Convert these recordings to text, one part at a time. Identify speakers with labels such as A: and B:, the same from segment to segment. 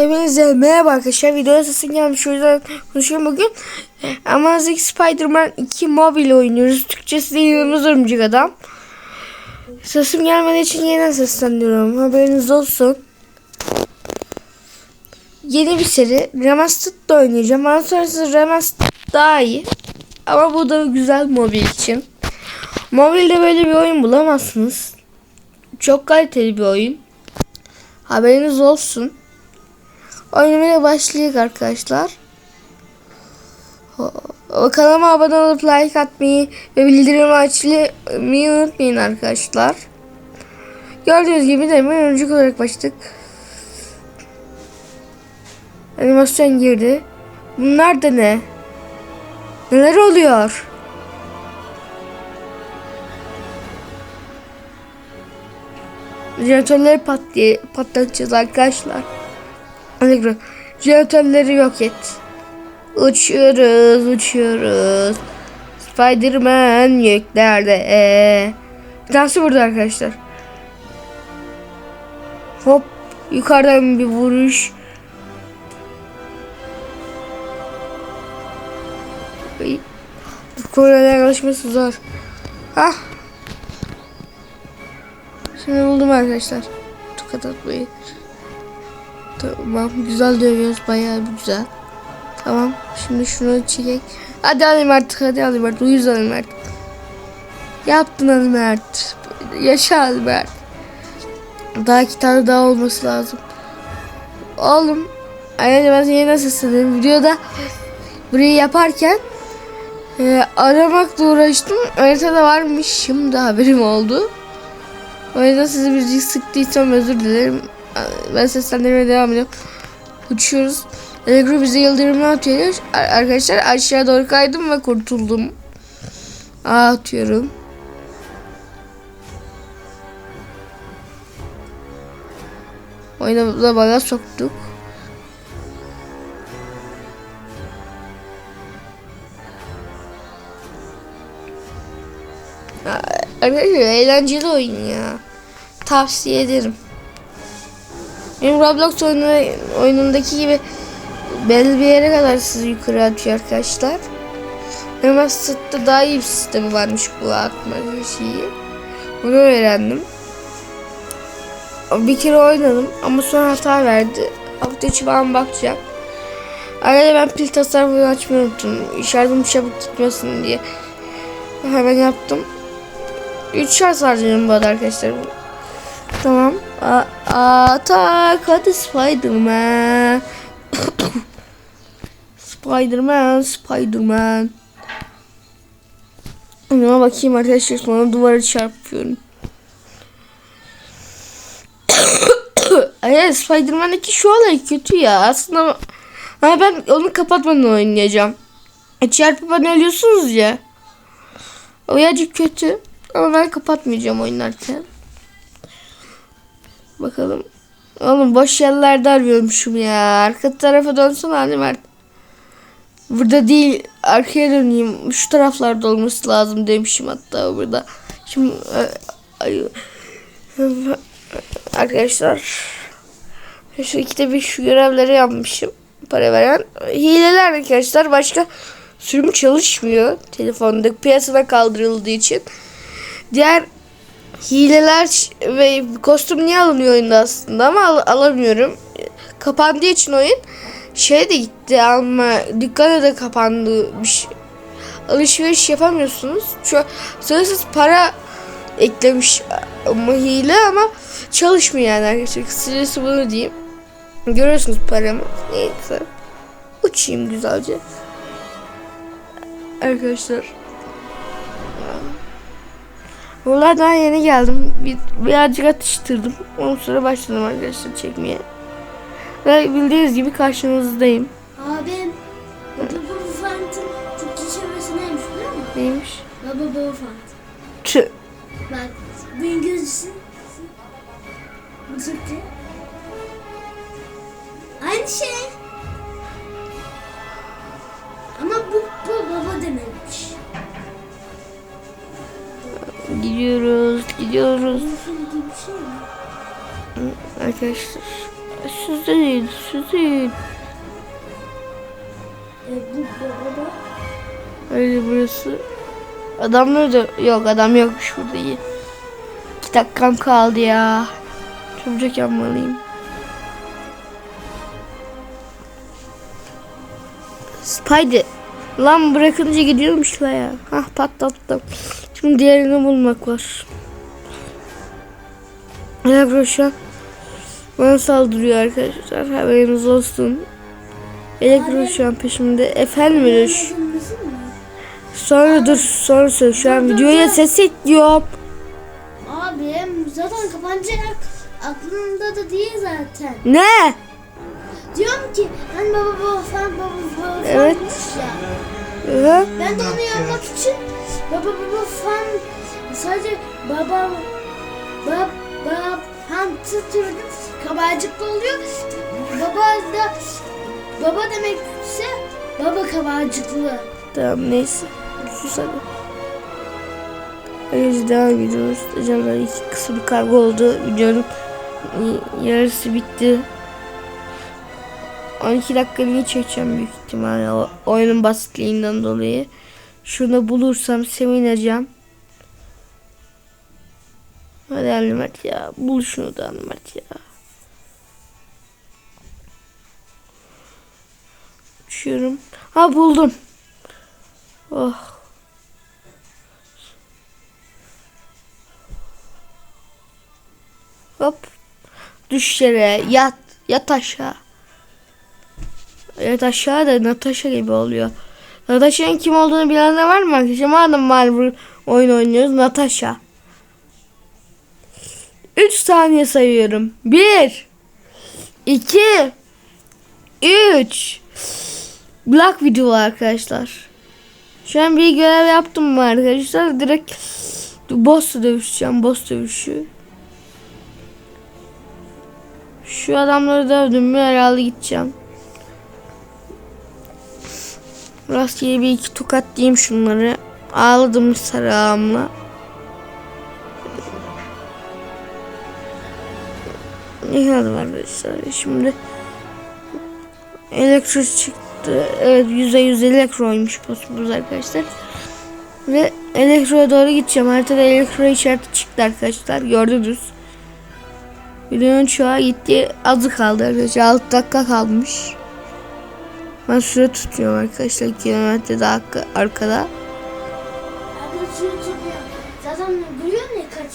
A: Hepinize merhaba arkadaşlar. Videoya sesim gelmiş. O yüzden konuşuyorum bugün. Amazing Spider-Man 2 mobil oynuyoruz. Türkçesi de Yılmaz Örümcek Adam. Sesim gelmediği için yeniden sesleniyorum. Haberiniz olsun. Yeni bir seri. Remastered da oynayacağım. Bana sorarsanız Remastered daha iyi. Ama bu da güzel mobil için. Mobilde böyle bir oyun bulamazsınız. Çok kaliteli bir oyun. Haberiniz olsun. Oynamaya başlayalım arkadaşlar. Kanalıma abone olup like atmayı ve bildirim açmayı unutmayın arkadaşlar. Gördüğünüz gibi de hemen öncük olarak başladık. Animasyon girdi. Bunlar da ne? Neler oluyor? Jeneratörleri patlay patlatacağız arkadaşlar. Hadi Jeneratörleri yok et. Uçuyoruz, uçuyoruz. Spiderman göklerde. Ee. Bir tanesi burada arkadaşlar. Hop. Yukarıdan bir vuruş. Bu konulara alışması zor. Hah. Şimdi buldum arkadaşlar. Tokat atmayı. Tamam güzel dövüyoruz bayağı güzel. Tamam şimdi şunu çekek. Hadi alayım artık hadi alayım artık uyuz alayım artık. Yaptın alayım artık. Yaşa alayım. Daha iki tane daha olması lazım. Oğlum. Aynen ben yeni sesleniyorum. Videoda burayı yaparken e, aramakla uğraştım. Haritada varmış. Şimdi haberim oldu. O yüzden sizi birazcık sıktıysam özür dilerim. Ben seslendirmeye devam ediyorum. Uçuyoruz. Elegro bize yıldırımı atıyor. Arkadaşlar aşağı doğru kaydım ve kurtuldum. Aa, atıyorum. Oyuna da baga soktuk. Arkadaşlar eğlenceli oyun ya. Tavsiye ederim. Benim Roblox oyunu, oyunundaki gibi belli bir yere kadar sizi yukarı atıyor arkadaşlar. Remastered'da daha iyi bir sistemi varmış bu atma şeyi. Bunu öğrendim. Bir kere oynadım ama sonra hata verdi. Hafta içi ben bakacağım. Arada ben pil tasarrufunu açmayı unuttum. Şarjım çabuk gitmesin diye. Hemen yaptım. 3 şarj harcadım bu arkadaşlar. Tamam. A atak hadi Spiderman. Spiderman, Spiderman. Ona bakayım arkadaşlar sonra duvara çarpıyorum. Ay Spiderman'daki şu olay kötü ya. Aslında ha, ben onu kapatmadan oynayacağım. E, çarpıp hani ölüyorsunuz ya. O yacık kötü. Ama ben kapatmayacağım oynarken. Bakalım. Oğlum boş yerlerde arıyormuşum ya. Arka tarafa dönsün hadi Mert. Burada değil. Arkaya döneyim. Şu taraflarda olması lazım demişim hatta burada. Şimdi ay, arkadaşlar şu ikide bir şu görevleri yapmışım. Para veren. Hileler arkadaşlar. Başka sürüm çalışmıyor. Telefonda piyasada kaldırıldığı için. Diğer hileler ve kostüm niye alınıyor oyunda aslında ama al alamıyorum. Kapandığı için oyun şey de gitti ama dükkana da kapandı. Bir şey. Alışveriş yapamıyorsunuz. Şu sınırsız para eklemiş ama hile ama çalışmıyor yani arkadaşlar. Kısacası bunu diyeyim. Görüyorsunuz paramı. Neyse. Uçayım güzelce. Arkadaşlar. Vallahi daha yeni geldim. Bir, birazcık atıştırdım. Ondan sonra başladım arkadaşlar çekmeye. Ve bildiğiniz gibi karşınızdayım.
B: Abim, Baba Fant'ın Türkçe çevirisi neymiş biliyor musun?
A: Neymiş?
B: Baba Baba Fant.
A: Tü.
B: Bak, bu İngilizcesi. Bu Türkçe. Aynı şey.
A: Gidiyoruz,
B: şey?
A: Arkadaşlar Süzül, süzül.
B: E.
A: Öyle burası. Adamlar da yok adam yokmuş burada iyi. İki dakikam kaldı ya. Çabucak yapmalıyım. Spidey. Lan bırakınca gidiyormuş la ya. Hah patlattım. Şimdi diğerini bulmak var. Elektro şu an bana saldırıyor arkadaşlar. Haberiniz olsun. Elektro şu an peşimde. Efendim
B: mı?
A: Sonra dur sonra söyle. Şu an videoya ses ekliyorum.
B: Abi zaten kapanacak. Aklımda da değil zaten.
A: Ne?
B: Diyorum ki hani baba baba fan baba baba
A: Evet.
B: ya.
A: Hı?
B: Ben de onu yapmak için baba baba fan sadece baba baba baba fan tutuyorum. Kabarcıklı oluyor. Baba da baba demekse baba kabarcıklı.
A: Tamam neyse. Sus hadi. Hayır devam ediyoruz. Canlar iki kısa bir kavga oldu. Videonun yarısı bitti. 12 dakika niye çekeceğim büyük ihtimalle o oyunun basitliğinden dolayı. Şunu bulursam sevineceğim. Hadi Ali ya. Bul şunu da Ali Mert ya. Uçuyorum. Ha buldum. Oh. Hop. Düş yere. Yat. Yat aşağı. Yat aşağı da Natasha gibi oluyor. Natasha'nın kim olduğunu bilenler var mı arkadaşlar? Madem Marvel oyun oynuyoruz. Natasha. 3 saniye sayıyorum. 1 2 3 Black video arkadaşlar. Şu an bir görev yaptım mı arkadaşlar? Direkt boss dövüşeceğim. Boss dövüşü. Şu adamları dövdüm mü herhalde gideceğim. Rastgele bir iki tokat diyeyim şunları. Ağladım sarağımla. Ne kadar var arkadaşlar? Şimdi elektro çıktı. Evet yüzde yüz elektroymuş bossumuz arkadaşlar. Ve elektroya doğru gideceğim. Haritada elektro işareti çıktı arkadaşlar. Gördünüz. Videonun çoğu gitti. Azı kaldı arkadaşlar. 6 dakika kalmış. Ben süre tutuyorum arkadaşlar. Kilometre daha arkada.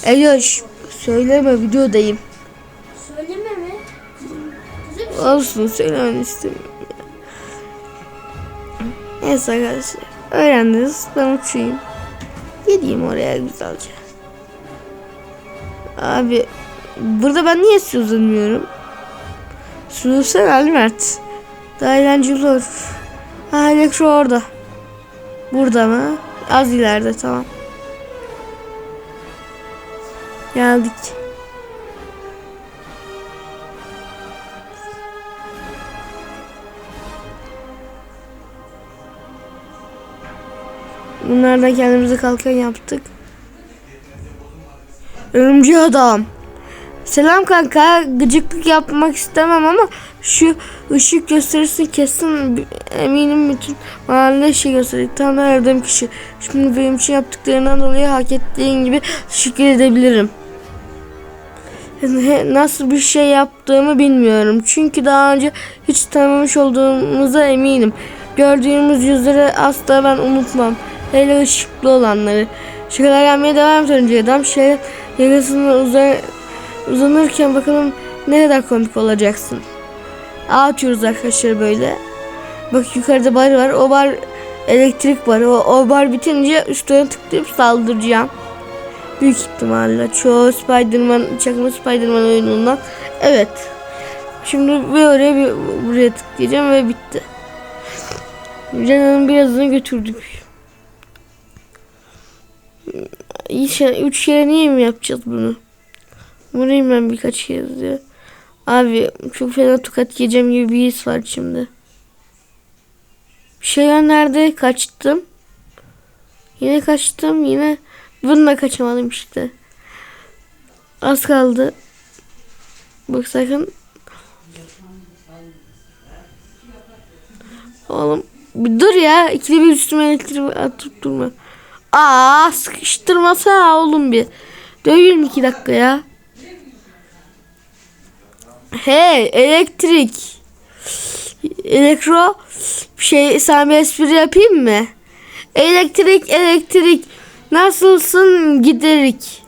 A: Eloş söyleme videodayım. Olsun söylemeni istemiyorum. Neyse arkadaşlar. Öğrendiniz. Ben uçayım. Gideyim oraya güzelce. Abi burada ben niye süzülmüyorum? Süzülsene Ali Mert. Daha eğlenceli olur. Ha elektro orada. Burada mı? Az ileride tamam. Geldik. Bunlardan kendimize kalkan yaptık. Örümcek adam. Selam kanka. Gıcıklık yapmak istemem ama şu ışık gösterisi kesin eminim bütün mahalle şey gösterecek. Tam aradığım kişi. Şimdi benim için yaptıklarından dolayı hak ettiğin gibi teşekkür edebilirim. Nasıl bir şey yaptığımı bilmiyorum. Çünkü daha önce hiç tanımış olduğumuza eminim. Gördüğümüz yüzleri asla ben unutmam. Hele ışıklı olanları. Şakalar gelmeye devam edince adam şey yakasını uzar, uzanırken bakalım ne kadar komik olacaksın. Ağ atıyoruz arkadaşlar böyle. Bak yukarıda bar var. O bar elektrik var. O, o bar bitince üstüne tıklayıp saldıracağım. Büyük ihtimalle çoğu Spider-Man, çakma Spider-Man oyunundan. Evet. Şimdi oraya bir buraya tıklayacağım ve bitti. Canının birazını götürdük. İşte üç kere niye mi yapacağız bunu? Vurayım ben birkaç kez diye. Abi çok fena tokat yiyeceğim gibi bir his var şimdi. Bir şey nerede kaçtım. Yine kaçtım yine bununla kaçamadım işte. Az kaldı. Bak sakın Oğlum bir dur ya. İkide bir üstüme elektrik atıp durma. Aa sıkıştırmasa oğlum bir. Döveyim iki dakika ya. Hey elektrik. Elektro şey sana bir espri yapayım mı? Elektrik elektrik nasılsın giderik.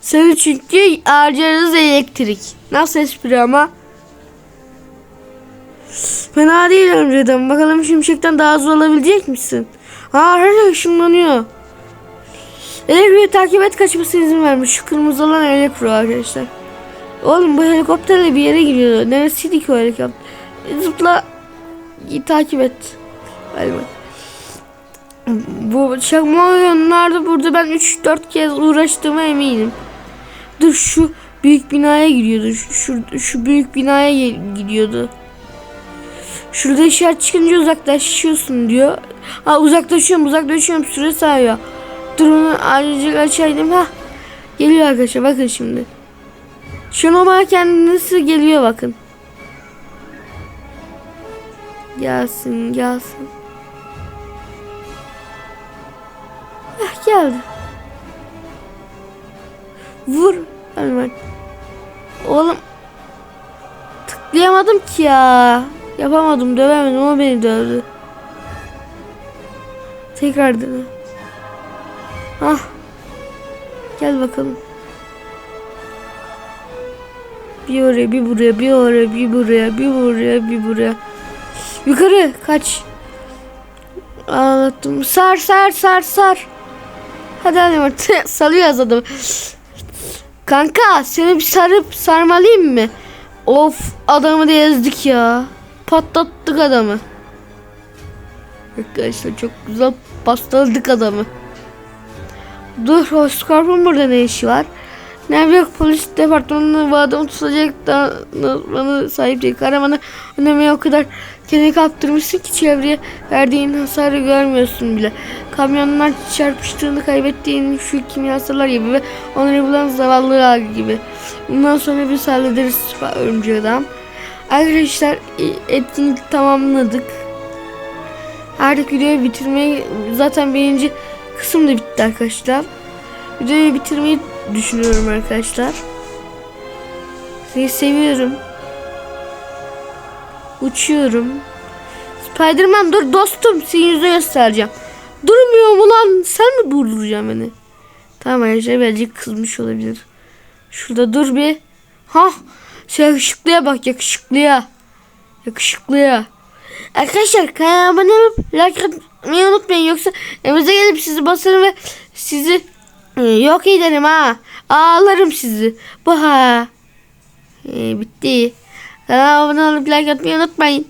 A: Seni çünkü harcarız elektrik. Nasıl espri ama? Fena değil önceden. Bakalım şimşekten daha hızlı olabilecek misin? Aa şey ışınlanıyor. Elektriği takip et kaçmasına izin vermiş. Şu kırmızı olan elektro arkadaşlar. Oğlum bu helikopterle bir yere gidiyor. Neresiydi ki o helikopter? Zıpla. Git takip et. Hadi bak. Bu çakma oyunlarda burada ben 3-4 kez uğraştığıma eminim. Dur şu büyük binaya gidiyordu. Şu, şu, şu büyük binaya gidiyordu. Şurada işaret çıkınca uzaklaşıyorsun diyor. Ha uzaklaşıyorum uzaklaşıyorum süre sayıyor. Dur onu azıcık açaydım. Ha geliyor arkadaşlar bakın şimdi. Şu normal kendisi geliyor bakın. Gelsin gelsin. Heh, geldi. Vur. Hemen. Oğlum. Tıklayamadım ki ya. Yapamadım dövemedim o beni dövdü. Tekrar dene. Ah. Gel bakalım. Bir oraya bir buraya bir oraya bir buraya bir buraya bir buraya. Yukarı kaç. Ağlattım. Sar sar sar sar. Hadi hadi Mert. Salıyoruz adamı. Kanka seni bir sarıp sarmalıyım mı? Of adamı da ezdik ya. Patlattık adamı. Arkadaşlar çok güzel pastaladık adamı. Dur o Scorpion burada ne işi var? York Polis Departmanı'nın bu adamı tutacak da bana sahip değil. Karamanı önlemeye o kadar kendini kaptırmışsın ki çevreye verdiğin hasarı görmüyorsun bile. Kamyonlar çarpıştığını kaybettiğin şu kimyasallar gibi ve onları bulan zavallılar gibi. Bundan sonra biz hallederiz örümcek adam. Arkadaşlar e, etkinlik tamamladık. Artık videoyu bitirmeyi zaten birinci kısım da bitti arkadaşlar. Videoyu bitirmeyi düşünüyorum arkadaşlar. Sizi seviyorum. Uçuyorum. Spiderman dur dostum senin yüzüne göstereceğim. Durmuyorum ulan sen mi durduracaksın beni? Tamam arkadaşlar birazcık kızmış olabilir. Şurada dur bir. Ha, şu yakışıklıya bak yakışıklıya. Yakışıklıya. Arkadaşlar kanalıma abone olup like atmayı unutmayın. Yoksa evimize gelip sizi basarım ve sizi e, yok ederim ha. Ağlarım sizi. Baha. E, bitti. Kanalıma abone olup like atmayı unutmayın.